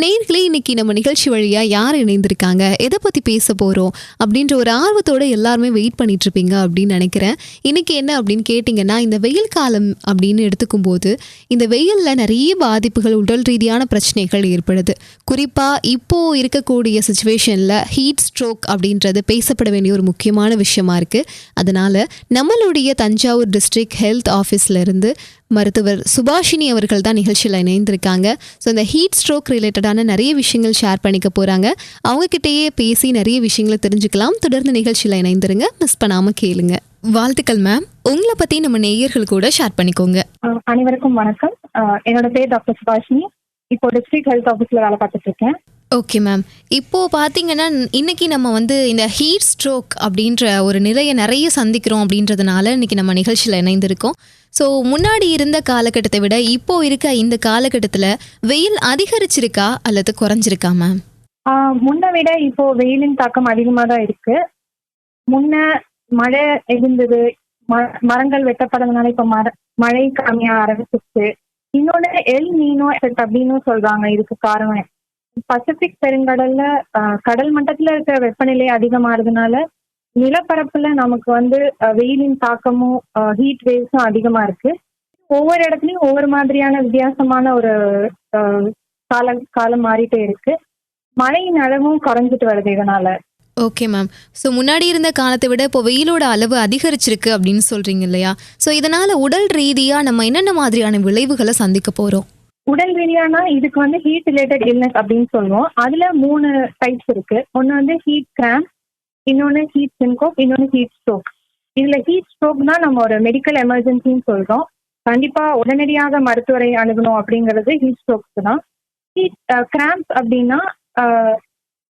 நேர்களே இன்னைக்கு நம்ம நிகழ்ச்சி வழியாக யார் இணைந்திருக்காங்க? எதை பற்றி பேச போகிறோம் அப்படின்ற ஒரு ஆர்வத்தோட எல்லாருமே வெயிட் பண்ணிட்டு இருப்பீங்க அப்படின்னு நினைக்கிறேன். இன்னைக்கு என்ன அப்படின்னு கேட்டிங்கன்னா இந்த வெயில் காலம் அப்படின்னு எடுத்துக்கும் போது இந்த வெயிலில் நிறைய பாதிப்புகள் உடல் ரீதியான பிரச்சனைகள் ஏற்படுது. குறிப்பாக இப்போது இருக்கக்கூடிய சுச்சுவேஷனில் ஹீட் ஸ்ட்ரோக் அப்படின்றது பேசப்பட வேண்டிய ஒரு முக்கியமான விஷயமா இருக்குது அதனால் நம்மளுடைய தஞ்சாவூர் டிஸ்ட்ரிக்ட் ஹெல்த் ஆஃபீஸ்லேருந்து மருத்துவர் சுபாஷினி அவர்கள் தான் நிகழ்ச்சியில் இணைந்திருக்காங்க. ஸோ இந்த ஹீட் ஸ்ட்ரோக் ரிலேட்டடான நிறைய விஷயங்கள் ஷேர் பண்ணிக்க போகிறாங்க அவங்கக்கிட்டேயே பேசி நிறைய விஷயங்களை தெரிஞ்சுக்கலாம். தொடர்ந்து நிகழ்ச்சியில் இணைந்திருங்க. மிஸ் பண்ணாமல் கேளுங்க. வாழ்த்துக்கள் மேம் உங்களை பற்றி நம்ம நேயர்கள் கூட ஷேர் பண்ணிக்கோங்க. அனைவருக்கும் வணக்கம். என்னோட பேர் டாக்டர் சுபாஷினி. இப்போ டிஸ்ட்ரிக்ட் ஹெல்த் ஆஃபீஸ்ல வேலை பார்த்துட்டு இருக்கேன் ஓகே மேம் இப்போ பார்த்தீங்கன்னா இன்னைக்கு நம்ம வந்து இந்த ஹீட் ஸ்ட்ரோக் அப்படின்ற ஒரு நிலையை நிறைய சந்திக்கிறோம் அப்படின்றதுனால இன்னைக்கு நம்ம நிகழ்ச்சியில் இணைந்திருக்கோம். ஸோ முன்னாடி இருந்த காலகட்டத்தை விட இப்போ இருக்க இந்த காலகட்டத்தில் வெயில் அதிகரிச்சிருக்கா அல்லது குறைஞ்சிருக்கா மேம் முன்ன விட இப்போ வெயிலின் தாக்கம் அதிகமாக தான் இருக்கு. முன்ன மழை இருந்தது மரங்கள் வெட்டப்படுறதுனால இப்போ மர மழை கம்மியா ஆரம்பிச்சிருச்சு. இன்னொன்னு எல் நீனோ எஃபெக்ட் அப்படின்னு சொல்றாங்க இதுக்கு காரணம். பசிபிக் பெருங்கடல்ல கடல் மட்டத்துல இருக்கிற வெப்பநிலை அதிகமாறதுனால நிலப்பரப்புல நமக்கு வந்து வெயிலின் தாக்கமும் ஹீட் வேவ்ஸும் அதிகமா இருக்கு. ஒவ்வொரு இடத்துலயும் ஒவ்வொரு மாதிரியான வித்தியாசமான ஒரு கால காலம் மாறிட்டே இருக்கு. மழையின் அளவும் குறைஞ்சிட்டு வருது இதனால. ஓகே மேம் ஸோ முன்னாடி இருந்த காலத்தை விட இப்போ வெயிலோட அளவு அதிகரிச்சிருக்கு அப்படின்னு சொல்றீங்க இல்லையா? ஸோ இதனால உடல் ரீதியாக நம்ம என்னென்ன மாதிரியான விளைவுகளை சந்திக்க போகிறோம் உடல் ரீதியானா இதுக்கு வந்து ஹீட் ரிலேட்டட் இல்னஸ் அப்படின்னு சொல்லுவோம். அதுல மூணு டைப்ஸ் இருக்கு. ஒன்னு வந்து ஹீட் கிராம் இன்னொன்னு ஹீட் சின்கோப் இன்னொன்னு ஹீட் ஸ்ட்ரோக் இதுல ஹீட் ஸ்ட்ரோக் தான் நம்ம ஒரு மெடிக்கல் எமர்ஜென்சின்னு சொல்றோம். கண்டிப்பா உடனடியாக மருத்துவரை அணுகணும் அப்படிங்கிறது ஹீட் ஸ்ட்ரோக்ஸ் தான். ஹீட் கிராம்ப் அப்படின்னா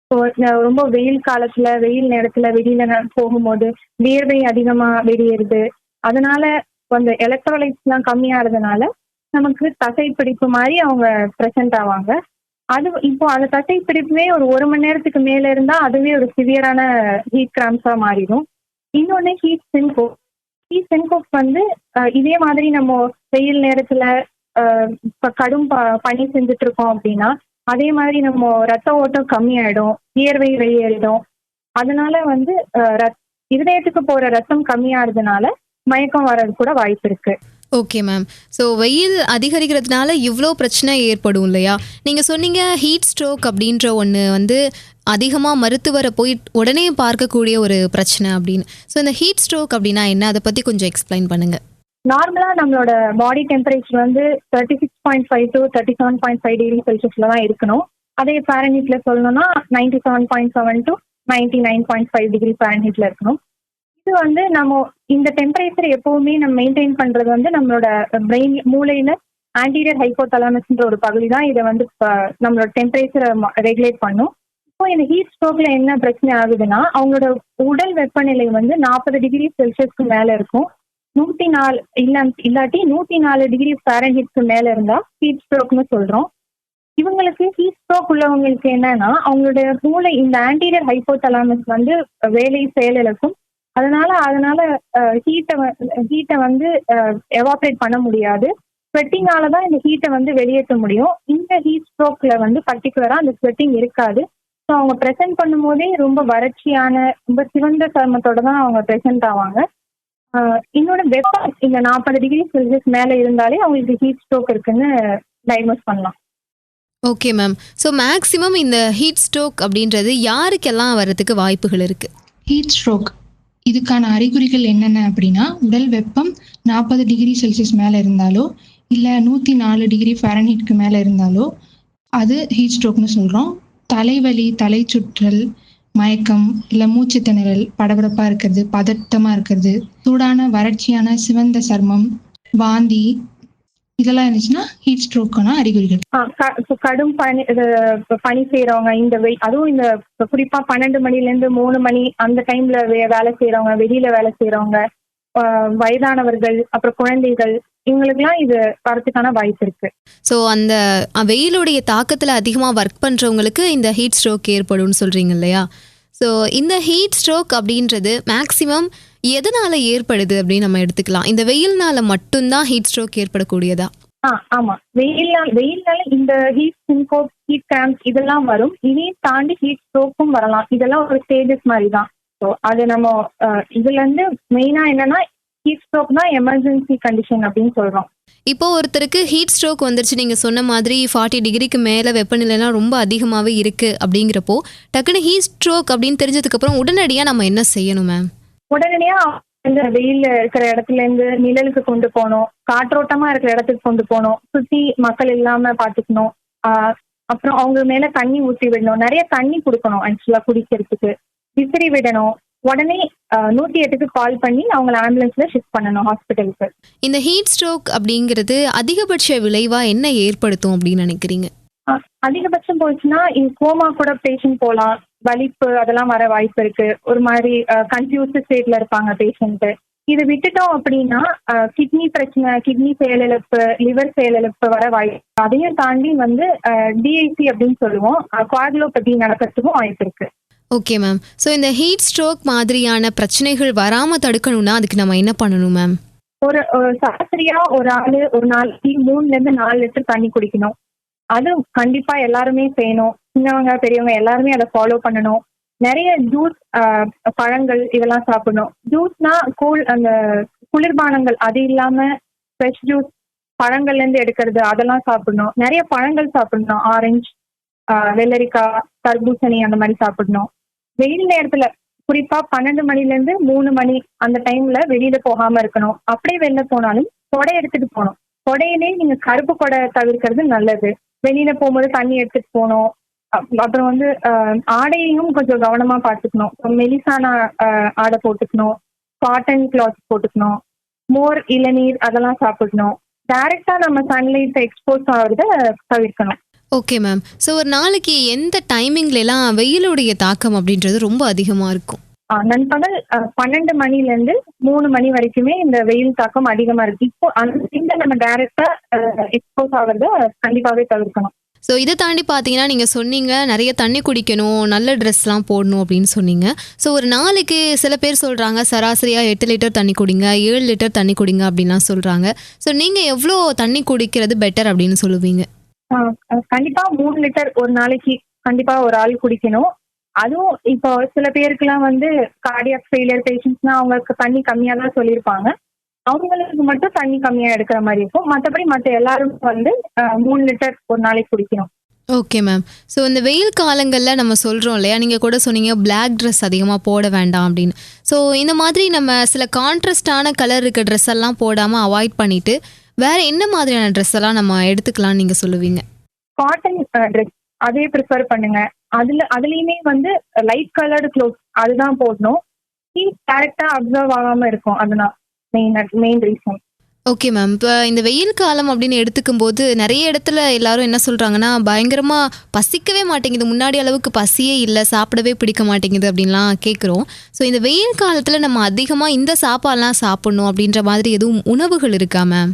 இப்போ ரொம்ப வெயில் காலத்துல வெயில் நேரத்துல வெளியில போகும்போது வியர்வை அதிகமா வெளியேறுது. அதனால அந்த எலக்ட்ரோலைட்ஸ் எல்லாம் கம்மியாகிறதுனால நமக்கு தசை பிடிப்பு மாதிரி அவங்க ப்ரெசென்ட் ஆவாங்க. அது இப்போ அந்த தசை பிடிப்புமே ஒரு ஒரு மணி நேரத்துக்கு மேல இருந்தா அதுவே ஒரு சிவியரான ஹீட் கிராம்ஸா மாறிடும். இன்னொன்னு ஹீட் சின்கோப் ஹீட் சின்கோப் வந்து இதே மாதிரி நம்ம வெயில் நேரத்துல கடும் ப- செஞ்சுட்டு இருக்கோம் அப்படின்னா அதே மாதிரி நம்ம ரத்த ஓட்டம் கம்மியாயிடும் வியர்வை வெளியேறிடும். அதனால வந்து ரத்- இருதயத்துக்கு போற ரத்தம் கம்மியாகிறதுனால மயக்கம் வர்றது கூட வாய்ப்பு இருக்கு. ஓகே மேம் ஸோ வெயில் அதிகரிக்கிறதுனால இவ்வளோ பிரச்சனை ஏற்படும் இல்லையா? நீங்கள் சொன்னீங்க ஹீட் ஸ்ட்ரோக் அப்படின்ற ஒன்று வந்து அதிகமாக மருத்துவரை போய் உடனே பார்க்கக்கூடிய ஒரு பிரச்சனை அப்படின்னு. ஸோ இந்த ஹீட் ஸ்ட்ரோக் அப்படின்னா என்ன? அதை பற்றி கொஞ்சம் எக்ஸ்பிளைன் பண்ணுங்கள் நார்மலாக நம்மளோட பாடி டெம்பரேச்சர் வந்து thirty six point five to thirty seven point five degree செல்சியஸில் தான் இருக்கணும். அதே ஃபேரன்ஹீட்டில் சொல்லணும்னா ninety seven point seven to ninety nine point five degree ஃபேரன்ஹீட்டில் இருக்கணும். இது வந்து நம்ம இந்த டெம்பரேச்சர் எப்பவுமே நம்ம மெயின்டைன் பண்றது வந்து நம்மளோட பிரெயின் மூளையில ஆன்டீரியர் ஹைப்போதலாமஸ்ன்ற ஒரு பகுதி தான் இதை வந்து நம்மளோட டெம்பரேச்சரை ரெகுலேட் பண்ணும். இப்போ இந்த ஹீட் ஸ்ட்ரோக்ல என்ன பிரச்சனை ஆகுதுன்னா அவங்களோட உடல் வெப்பநிலை வந்து நாற்பது டிகிரி செல்சியஸ்க்கு மேல இருக்கும். நூத்தி நாலு இல்ல இல்லாட்டி நூத்தி நாலு டிகிரி ஃபாரன்ஹீட்க்கு மேல இருந்தா ஹீட் ஸ்ட்ரோக்னு சொல்றோம். இவங்களுக்கு ஹீட் ஸ்ட்ரோக் உள்ளவங்களுக்கு என்னன்னா அவங்களுடைய மூளை இந்த ஆன்டீரியர் ஹைப்போதலாமஸ் வந்து வேலை செயலிழக்கும். அதனால அதனால ஹீட்டை ஹீட்டை வந்து எவாப்ரேட் பண்ண முடியாது. ஸ்வெட்டிங்கால தான் இந்த ஹீட்டை வந்து வெளியேற்ற முடியும். இந்த ஹீட் ஸ்ட்ரோக்ல வந்து பர்டிகுலரா அந்த ஸ்வெட்டிங் இருக்காது. ஸோ அவங்க ப்ரெசென்ட் பண்ணும்போதே ரொம்ப வறட்சியான ரொம்ப சிவந்த சருமத்தோட தான் அவங்க ப்ரெசென்ட் ஆவாங்க. இன்னொன்று வெப்பம் இந்த நாற்பது டிகிரி செல்சியஸ் மேலே இருந்தாலே அவங்களுக்கு ஹீட் ஸ்ட்ரோக் இருக்குன்னு டயக்னோஸ் பண்ணலாம். ஓகே மேம் ஸோ மேக்ஸிமம் இந்த ஹீட் ஸ்ட்ரோக் அப்படின்றது யாருக்கெல்லாம் வரதுக்கு வாய்ப்புகள் இருக்குது ஹீட் ஸ்ட்ரோக் இதுக்கான அறிகுறிகள் என்னென்ன அப்படின்னா உடல் வெப்பம் நாற்பது டிகிரி செல்சியஸ் மேலே இருந்தாலோ இல்லை நூற்றி நாலு டிகிரி ஃபேரன்ஹீட்க்கு மேலே இருந்தாலோ அது ஹீட் ஸ்ட்ரோக்னு சொல்கிறோம் தலைவலி தலை சுற்றல் மயக்கம் இல்லை மூச்சு திணறல் படபடப்பாக இருக்கிறது பதட்டமாக இருக்கிறது சூடான வறட்சியான சிவந்த சர்மம் வாந்தி இதெல்லாம் இருந்துச்சுன்னா ஹீட் ஸ்ட்ரோக்கான அறிகுறிகள். கடும் பனி இது இப்ப பனி செய்யறவங்க இந்த அதுவும் இந்த குறிப்பா பன்னெண்டு மணில இருந்து மூணு மணி அந்த டைம்ல வேலை செய்யறவங்க வெளியில வேலை செய்யறவங்க வயதானவர்கள் அப்புறம் குழந்தைகள் இவங்களுக்குலாம் இது வரதுக்கான வாய்ப்பு இருக்கு. ஸோ அந்த வெயிலுடைய தாக்கத்தில் அதிகமாக ஒர்க் பண்ணுறவங்களுக்கு இந்த ஹீட் ஸ்ட்ரோக் ஏற்படும்னு சொல்கிறீங்க இல்லையா? ஸோ இந்த ஹீட் ஸ்ட்ரோக் அப்படின்றது மேக்ஸிமம் எதனால் ஏற்படுது அப்படின்னு நம்ம எடுத்துக்கலாம். இந்த வெயில்னால மட்டும்தான் ஹீட் ஸ்ட்ரோக் ஏற்படக்கூடியதா? ஆ ஆமா. வெயில்னால வெயில்னால இந்த ஹீட் சின்கோப் ஹீட் கிராம்ஸ் இதெல்லாம் வரும். இதையும் தாண்டி ஹீட் ஸ்ட்ரோக்கும் வரலாம். இதெல்லாம் ஒரு ஸ்டேஜஸ் மாதிரி தான் ஸோ அது நம்ம இதுல இருந்து மெயினா என்னன்னா ஹீட் ஸ்ட்ரோக் தான் எமர்ஜென்சி கண்டிஷன் அப்படின்னு சொல்றோம். இப்போ ஒருத்தருக்கு ஹீட் ஸ்ட்ரோக் வந்துருச்சு. நீங்கள் சொன்ன மாதிரி ஃபார்ட்டி டிகிரிக்கு மேலே வெப்பநிலைலாம் ரொம்ப அதிகமாகவே இருக்குது அப்படிங்கிறப்போ டக்குன்னு ஹீட் ஸ்ட்ரோக் அப்படின்னு தெரிஞ்சதுக்கப்புறம் உடனடியாக நம்ம என்ன செய்யணும் மேம் உடனடியா இந்த வெயில்ல இருக்கிற இடத்துல இருந்து நிழலுக்கு கொண்டு போகணும். காற்றோட்டமா இருக்கிற இடத்துக்கு கொண்டு போகணும். சுத்தி மக்கள் இல்லாம பாத்துக்கணும் அப்புறம் அவங்க மேல தண்ணி ஊற்றி விடணும். நிறைய தண்ணி கொடுக்கணும் ஆக்சுவலா குடிக்கிறதுக்கு. விசிறி விடணும். உடனே நூத்தி எட்டுக்கு கால் பண்ணி அவங்கள ஆம்புலன்ஸ்ல ஷிஃப்ட் பண்ணணும் ஹாஸ்பிட்டலுக்கு இந்த ஹீட் ஸ்ட்ரோக் அப்படிங்கிறது அதிகபட்ச விளைவாக என்ன ஏற்படுத்தும் அப்படின்னு நினைக்கிறீங்க? அதிகபட்சம் போச்சுன்னா இது கோமா கூட பேஷண்ட் போகலாம் வலிப்பு அதெல்லாம் வர வாய்ப்பு இருக்கு. ஒரு மாதிரி கன்ஃபியூஸ்ட் ஸ்டேட்ல இருப்பாங்க பேஷண்ட் இது விட்டுட்டோம் அப்படின்னா கிட்னி பிரச்சனை கிட்னி செயலிழப்பு லிவர் செயலிழப்பு வர வாய்ப்பு அதையும் தாண்டி வந்து டிஐசி அப்படின்னு சொல்லுவோம். குவாகுலோபதி நடக்கிறதுக்கும் வாய்ப்பு இருக்கு. ஓகே மேம் ஸோ இந்த ஹீட் ஸ்ட்ரோக் மாதிரியான பிரச்சனைகள் வராமல் தடுக்கணும்னா அதுக்கு நம்ம என்ன பண்ணணும் மேம் ஒரு ஒரு சராசரியா ஒரு ஆளு ஒரு நாளைக்கு மூணுல இருந்து நாலு லிட்டர் தண்ணி குடிக்கணும். அது கண்டிப்பா எல்லாருமே செய்யணும். சின்னவங்க பெரியவங்க எல்லாருமே அதை ஃபாலோ பண்ணணும். நிறைய ஜூஸ் பழங்கள் இதெல்லாம் சாப்பிடணும். ஜூஸ்னா கூல் அந்த குளிர்பானங்கள் அது இல்லாம ஃப்ரெஷ் ஜூஸ் பழங்கள்ல இருந்து எடுக்கிறது அதெல்லாம் சாப்பிடணும். நிறைய பழங்கள் சாப்பிடணும். ஆரஞ்சு வெள்ளரிக்காய் தர்பூசணி அந்த மாதிரி சாப்பிடணும். வெயில் நேரத்துல குறிப்பா பன்னெண்டு மணில இருந்து மூணு மணி அந்த டைம்ல வெளியில போகாம இருக்கணும். அப்படியே வெளில போனாலும் கொடை எடுத்துட்டு போகணும். கொடையிலே நீங்க கருப்பு கொடை தவிர்க்கிறது நல்லது. வெளியில போகும்போது தண்ணி எடுத்துட்டு போகணும் அப்~ அப்புறம் வந்து ஆடையையும் கொஞ்சம் கவனமா பார்த்துக்கணும். இப்ப மெலிசான ஆடை போட்டுக்கணும். காட்டன் கிளாத் போட்டுக்கணும். மோர் இளநீர் அதெல்லாம் சாப்பிடணும். டைரக்டா நம்ம சன்லைட் எக்ஸ்போஸ் ஆகுறத தவிர்க்கணும். ஓகே மேம் ஸோ ஒரு நாளைக்கு எந்த டைமிங்லலாம் வெயிலுடைய தாக்கம் அப்படின்றது ரொம்ப அதிகமாக இருக்கும்? நண்பகல் பன்னெண்டு மணில இருந்து மூணு மணி வரைக்குமே இந்த வெயில் தாக்கம் அதிகமா இருக்கு. இப்போ அந்த நம்ம டைரக்டா எக்ஸ்போஸ் ஆகுறத கண்டிப்பாவே தவிர்க்கணும். ஸோ இதை தாண்டி பார்த்தீங்கன்னா நீங்கள் சொன்னீங்க நிறைய தண்ணி குடிக்கணும் நல்ல ட்ரெஸ்லாம் போடணும் அப்படின்னு சொன்னீங்க. ஸோ ஒரு நாளைக்கு சில பேர் சொல்கிறாங்க சராசரியாக எட்டு லிட்டர் தண்ணி குடிங்க ஏழு லிட்டர் தண்ணி குடிங்க அப்படின்லாம் சொல்கிறாங்க ஸோ நீங்கள் எவ்வளோ தண்ணி குடிக்கிறது பெட்டர் அப்படின்னு சொல்லுவீங்க? ஆஹ் அஹ் கண்டிப்பா மூணு லிட்டர் ஒரு நாளைக்கு கண்டிப்பா ஒரு ஆள் குடிக்கணும். அதுவும் இப்போ சில பேருக்குலாம் வந்து கார்டியாக் ஃபெயிலியர் பேஷண்ட்ஸ்னா அவங்களுக்கு தண்ணி கம்மியா தான் சொல்லியிருப்பாங்க. அவங்களுக்கு மட்டும் தண்ணி கம்மியா எடுக்கிற மாதிரி இருக்கும். மற்றபடி மற்ற எல்லாரும் வந்து மூணு லிட்டர் ஒரு நாளைக்கு குடிக்கணும். ஓகே மேம் ஸோ இந்த வெயில் காலங்களில் நம்ம சொல்கிறோம் இல்லையா? நீங்கள் கூட சொன்னீங்க Black ட்ரெஸ் அதிகமாக போட வேண்டாம் அப்படின்னு. ஸோ இந்த மாதிரி நம்ம சில கான்ட்ராஸ்டான கலர் இருக்க ட்ரெஸ் எல்லாம் போடாமல் அவாய்ட் பண்ணிட்டு வேற என்ன மாதிரியான ட்ரெஸ் எல்லாம் நம்ம எடுத்துக்கலாம்னு நீங்கள் சொல்லுவீங்க? காட்டன் ட்ரெஸ் அதே ப்ரிஃபர் பண்ணுங்க. அதுல அதுலயுமே வந்து லைட் கலர்டு க்ளோத்ஸ் அதுதான் போடணும். ஹீட் டேரக்டா அப்சர்வ் ஆகாம இருக்கும். அதுதான் main main reason okay ma'am இப்போ இந்த வெயில் காலம் அப்படின்னு எடுத்துக்கும் போது நிறைய இடத்துல எல்லாரும் என்ன சொல்கிறாங்கன்னா பயங்கரமாக பசிக்கவே மாட்டேங்குது. முன்னாடி அளவுக்கு பசியே இல்லை சாப்பிடவே பிடிக்க மாட்டேங்குது அப்படின்லாம் கேட்குறோம் ஸோ இந்த வெயில் காலத்தில் நம்ம அதிகமாக இந்த சாப்பாடுலாம் சாப்பிடணும் அப்படின்ற மாதிரி எதுவும் உணவுகள் இருக்கா மேம்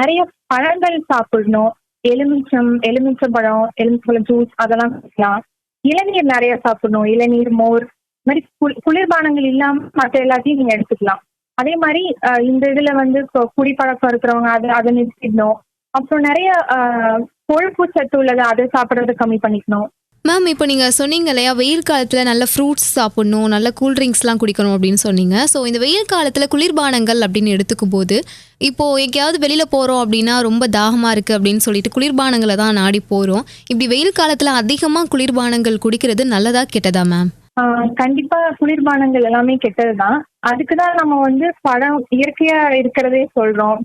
நிறைய பழங்கள் சாப்பிடணும். எலுமிச்சம் எலுமிச்சம் பழம் எலுமிச்சம்பழம் ஜூஸ் அதெல்லாம் குடிக்கலாம் இளநீர் நிறைய சாப்பிடணும். இளநீர் மோர் இந்த மாதிரி குளி- குளிர்பானங்கள் இல்லாம மற்ற எல்லாத்தையும் நீங்க எடுத்துக்கலாம். அதே மாதிரி இந்த இதுல வந்து குடிப்பழக்கம் இருக்கிறவங்க அதை அதை நிறுத்திடணும். அப்புறம் நிறைய கொழுப்பு சத்து உள்ளதை அதை சாப்பிட்றத கம்மி பண்ணிக்கணும். மேம் இப்போ நீங்கள் சொன்னீங்க இல்லையா வெயில் காலத்தில் நல்ல ஃப்ரூட்ஸ் சாப்பிடணும் நல்ல கூல்ட்ரிங்க்ஸ்லாம் குடிக்கணும் அப்படின்னு சொன்னீங்க. ஸோ இந்த வெயில் காலத்தில் குளிர்பானங்கள் அப்படின்னு எடுத்துக்கும் போது இப்போது எங்கேயாவது வெளியில் போகிறோம் அப்படின்னா ரொம்ப தாகமாக இருக்குது அப்படின்னு சொல்லிட்டு குளிர்பானங்களை தான் நாடி போகிறோம் இப்படி வெயில் காலத்தில் அதிகமாக குளிர்பானங்கள் குடிக்கிறது நல்லதாக கெட்டதா மேம் கண்டிப்பா குளிர்பானங்கள் எல்லாமே கெட்டதுதான். அதுக்குதான் நம்ம வந்து பழம் இயற்கையா இருக்கிறதே சொல்றோம்.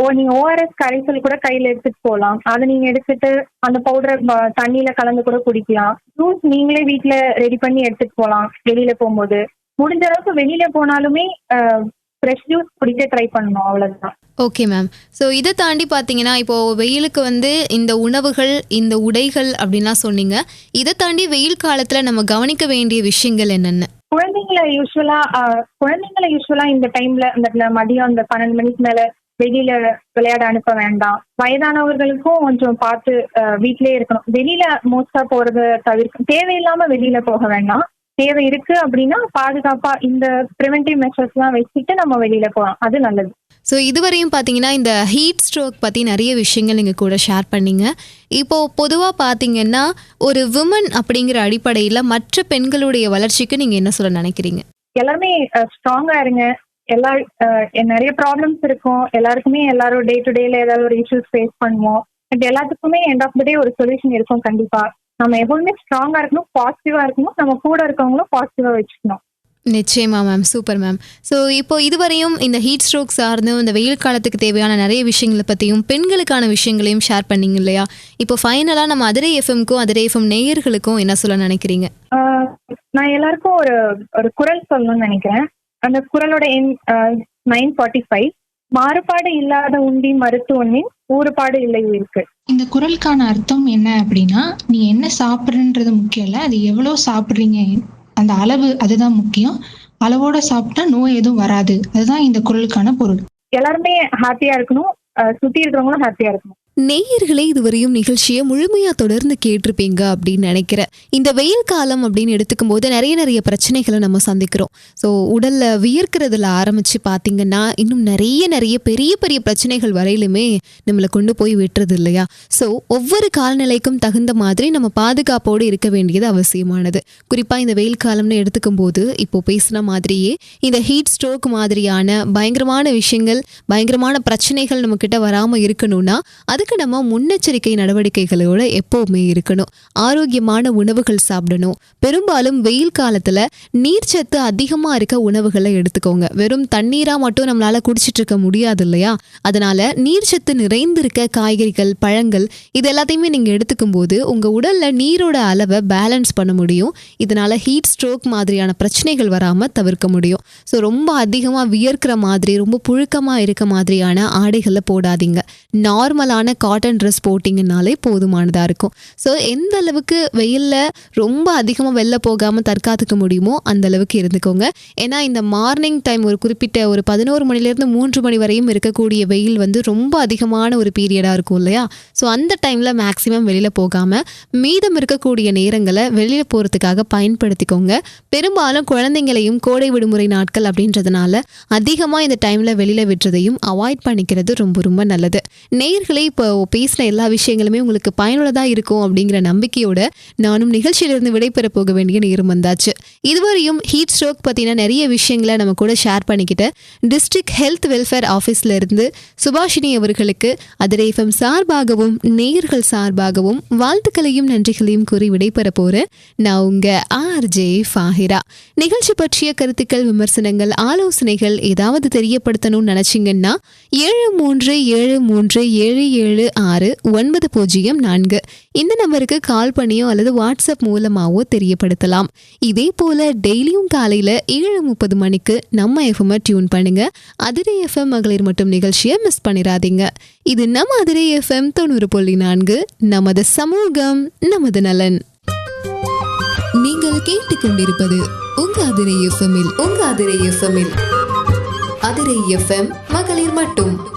ஓ நீங்க ஓஆர்எஸ் கரைசல் கூட கையில எடுத்துட்டு போகலாம் அதை நீங்க எடுத்துட்டு அந்த பவுடர் தண்ணியில கலந்து கூட குடிக்கலாம். ஜூஸ் நீங்களே வீட்டுல ரெடி பண்ணி எடுத்துட்டு போகலாம் வெளியில போகும்போது. முடிஞ்ச அளவுக்கு வெளியில போனாலுமே ஃப்ரெஷ் ஜூஸ் குடிக்க ட்ரை பண்ணணும் அவ்வளவுதான். ஓகே மேம் ஸோ இதை தாண்டி பார்த்தீங்கன்னா இப்போ வெயிலுக்கு வந்து இந்த உணவுகள் இந்த உடைகள் அப்படின்லாம் சொன்னீங்க. இதை தாண்டி வெயில் காலத்தில் நம்ம கவனிக்க வேண்டிய விஷயங்கள் என்னென்ன? குழந்தைங்களை யூஸ்வலா குழந்தைங்களை யூஸ்வலா இந்த டைம்ல இந்த மதியம் இந்த பன்னெண்டு மணிக்கு மேல வெளியில விளையாட அனுப்ப வேண்டாம். வயதானவர்களுக்கும் கொஞ்சம் பார்த்து அஹ், வீட்டிலேயே இருக்கணும். வெளியில மோஸ்டா போறது தவிர்க்க தேவையில்லாம வெளியில போக வேண்டாம். தேவை இருக்கு அப்படின்னா பாதுகாப்பா இந்த ப்ரிவென்டிவ் மெஷர்ஸ் எல்லாம் வச்சுட்டு நம்ம வெளியில போகலாம் அது நல்லது. ஸோ இதுவரையும் பார்த்தீங்கன்னா இந்த ஹீட் ஸ்ட்ரோக் பற்றி நிறைய விஷயங்கள் நீங்கள் கூட ஷேர் பண்ணீங்க. இப்போது பொதுவாக பார்த்தீங்கன்னா ஒரு விமன் அப்படிங்கிற அடிப்படையில் மற்ற பெண்களுடைய வளர்ச்சிக்கு நீங்கள் என்ன சொல்ல நினைக்கிறீங்க? எல்லாருமே ஸ்ட்ராங்கா இருங்க. எல்லா நிறைய ப்ராப்ளம்ஸ் இருக்கும். எல்லாருக்குமே எல்லாரும் டே டு டேல ஏதாவது ஒரு இஷ்யூஸ் ஃபேஸ் பண்ணுவோம். பட் எல்லாத்துக்குமே எண்ட் ஆஃப் த டே ஒரு சொல்யூஷன் இருக்கும் கண்டிப்பா. நம்ம எப்பவுமே ஸ்ட்ராங்கா இருக்கணும் பாசிட்டிவா இருக்கணும். நம்ம கூட இருக்கவங்களும் பாசிட்டிவா வச்சுக்கணும். நிச்சயமா மேம் சூப்பர் மேம் ஸோ இப்போ இதுவரையும் இந்த ஹீட் ஸ்ட்ரோக் சார்ந்தும் இந்த வெயில் காலத்துக்கு தேவையான நிறைய விஷயங்களை பற்றியும் பெண்களுக்கான விஷயங்களையும் ஷேர் பண்ணீங்க இல்லையா? இப்போ ஃபைனலாக நம்ம அதிரை எஃப்எம்க்கும் அதிரை எஃப்எம் நேயர்களுக்கும் என்ன சொல்ல நினைக்கிறீங்க? நான் எல்லாருக்கும் ஒரு ஒரு குரல் சொல்லணும்னு நினைக்கிறேன். அந்த குரலோட எண் நைன் ஃபார்ட்டி ஃபைவ் மாறுபாடு இல்லாத உண்டி மருத்துவனின் ஊறுபாடு இல்லை இருக்கு. இந்த குரலுக்கான அர்த்தம் என்ன அப்படின்னா நீ என்ன சாப்பிட்றன்றது முக்கியம் இல்லை அது எவ்வளோ சாப்பிட்றீங்க அந்த அளவு அதுதான் முக்கியம். அளவோட சாப்பிட்டா நோய் எதுவும் வராது. அதுதான் இந்த குரலுக்கான பொருள். எல்லாருமே ஹாப்பியா இருக்கணும். சுத்தி இருக்கிறவங்களும் ஹாப்பியா இருக்கணும். நேயர்களே இதுவரையும் நிகழ்ச்சியை முழுமையாக தொடர்ந்து கேட்டிருப்பீங்க அப்படின்னு நினைக்கிறேன். இந்த வெயில் காலம் அப்படின்னு எடுத்துக்கும் போது நிறைய நிறைய பிரச்சனைகளை நம்ம சந்திக்கிறோம். ஸோ உடலில் வியர்க்கிறதுல ஆரம்பித்து பார்த்தீங்கன்னா இன்னும் நிறைய நிறைய பெரிய பெரிய பிரச்சனைகள் வரையிலுமே நம்மளை கொண்டு போய் விட்டுறது இல்லையா? ஸோ ஒவ்வொரு காலநிலைக்கும் தகுந்த மாதிரி நம்ம பாதுகாப்போடு இருக்க வேண்டியது அவசியமானது. குறிப்பாக இந்த வெயில் காலம்னு எடுத்துக்கும் போது இப்போ பேசின மாதிரியே இந்த ஹீட் ஸ்ட்ரோக் மாதிரியான பயங்கரமான விஷயங்கள் பயங்கரமான பிரச்சனைகள் நம்மக்கிட்ட வராமல் இருக்கணும்னா அதுக்கு நம்ம முன்னெச்சரிக்கை நடவடிக்கைகளோட எப்போவுமே இருக்கணும். ஆரோக்கியமான உணவுகள் சாப்பிடணும். பெரும்பாலும் வெயில் காலத்துல நீர்ச்சத்து அதிகமா இருக்க உணவுகளை எடுத்துக்கோங்க. வெறும் தண்ணீரா மட்டும் நம்மளால குடிச்சிட்டு இருக்க முடியாது இல்லையா? அதனால நீர்ச்சத்து நிறைந்திருக்க காய்கறிகள் பழங்கள் இது எல்லாத்தையுமே நீங்க எடுத்துக்கும் போது உங்க உடல்ல நீரோட அளவை பேலன்ஸ் பண்ண முடியும். இதனால ஹீட் ஸ்ட்ரோக் மாதிரியான பிரச்சனைகள் வராம தவிர்க்க முடியும். ஸோ ரொம்ப அதிகமாக வியர்க்கிற மாதிரி ரொம்ப புழுக்கமாக இருக்க மாதிரியான ஆடைகளை போடாதீங்க. நார்மலான காட்டன் ட்ரெஸ் போட்டிங்கனாலே போதுமானதாக இருக்கும். ஸோ எந்த அளவுக்கு வெயிலில் ரொம்ப அதிகமாக வெளில போகாமல் தற்காத்துக்க முடியுமோ அந்த அளவுக்கு இருந்துக்கோங்க. ஏன்னா இந்த மார்னிங் டைம் ஒரு குறிப்பிட்ட ஒரு பதினோரு மணிலேருந்து மூன்று மணி வரையும் இருக்கக்கூடிய வெயில் வந்து ரொம்ப அதிகமான ஒரு பீரியடாக இருக்கும் இல்லையா? ஸோ அந்த டைமில் மேக்ஸிமம் வெளியில் போகாமல் மீதம் இருக்கக்கூடிய நேரங்களை வெளியில் போகிறதுக்காக பயன்படுத்திக்கோங்க. பெரும்பாலும் குழந்தைங்களையும் கோடை விடுமுறை நாட்கள் அப்படின்றதுனால அதிகமாக இந்த டைமில் வெளியில் விட்டுறதையும் அவாய்ட் பண்ணிக்கிறது ரொம்ப ரொம்ப நல்லது. நேர்களை இப்போ பேசின எல்லா விஷயங்களுமே உங்களுக்கு பயனுள்ளதாக இருக்கும் அப்படிங்கிற நம்பிக்கையோட நானும் நிகழ்ச்சியிலிருந்து விடைபெற போக வேண்டிய நேரம் வந்தாச்சு. இதுவரையும் ஹீட் ஸ்ட்ரோக் பற்றின நிறைய விஷயங்களை நம்ம கூட ஷேர் பண்ணிக்கிட்டு டிஸ்ட்ரிக்ட் ஹெல்த் வெல்ஃபேர் ஆஃபீஸ்ல இருந்து சுபாஷினி அவர்களுக்கு அதிரேஃபம் சார்பாகவும் நேயர்கள் சார்பாகவும் வாழ்த்துக்களையும் நன்றிகளையும் கூறி விடைபெற போகிறேன் நான் உங்க ஆர்ஜே ஃபாஹிரா நிகழ்ச்சி பற்றிய கருத்துக்கள் விமர்சனங்கள் ஆலோசனைகள் ஏதாவது தெரியப்படுத்தணும்னு நினைச்சீங்கன்னா ஏழு மூன்று ஏழு மூன்று ஏழு ஏழு ஆறு ஒன்பது பூஜ்ஜியம் நான்கு. இந்த நம்பருக்கு கால் பண்ணியோ அல்லது வாட்ஸ்அப் மூலமாவோ தெரியப்படுத்தலாம். இதே போல டெய்லியும் காலையில ஏழு முப்பது மணிக்கு நம்ம எஃப்எம் டியூன் பண்ணுங்க. அதிரை எஃப்எம் மகளிர் மட்டும் நிகழ்ச்சியை மிஸ் பண்ணிடாதீங்க இது நம்ம அதிரை எஃப்எம் தொண்ணூறு புள்ளி நான்கு. நமது சமூகம் நமது நலன். நீங்கள் கேட்டுக்கொண்டிருப்பது உங்க அதிரை எஃப்எம்மில் உங்க அதிரை எஃப்எம்மில் அதிரை எஃப்எம் மகளிர் மட்டும்.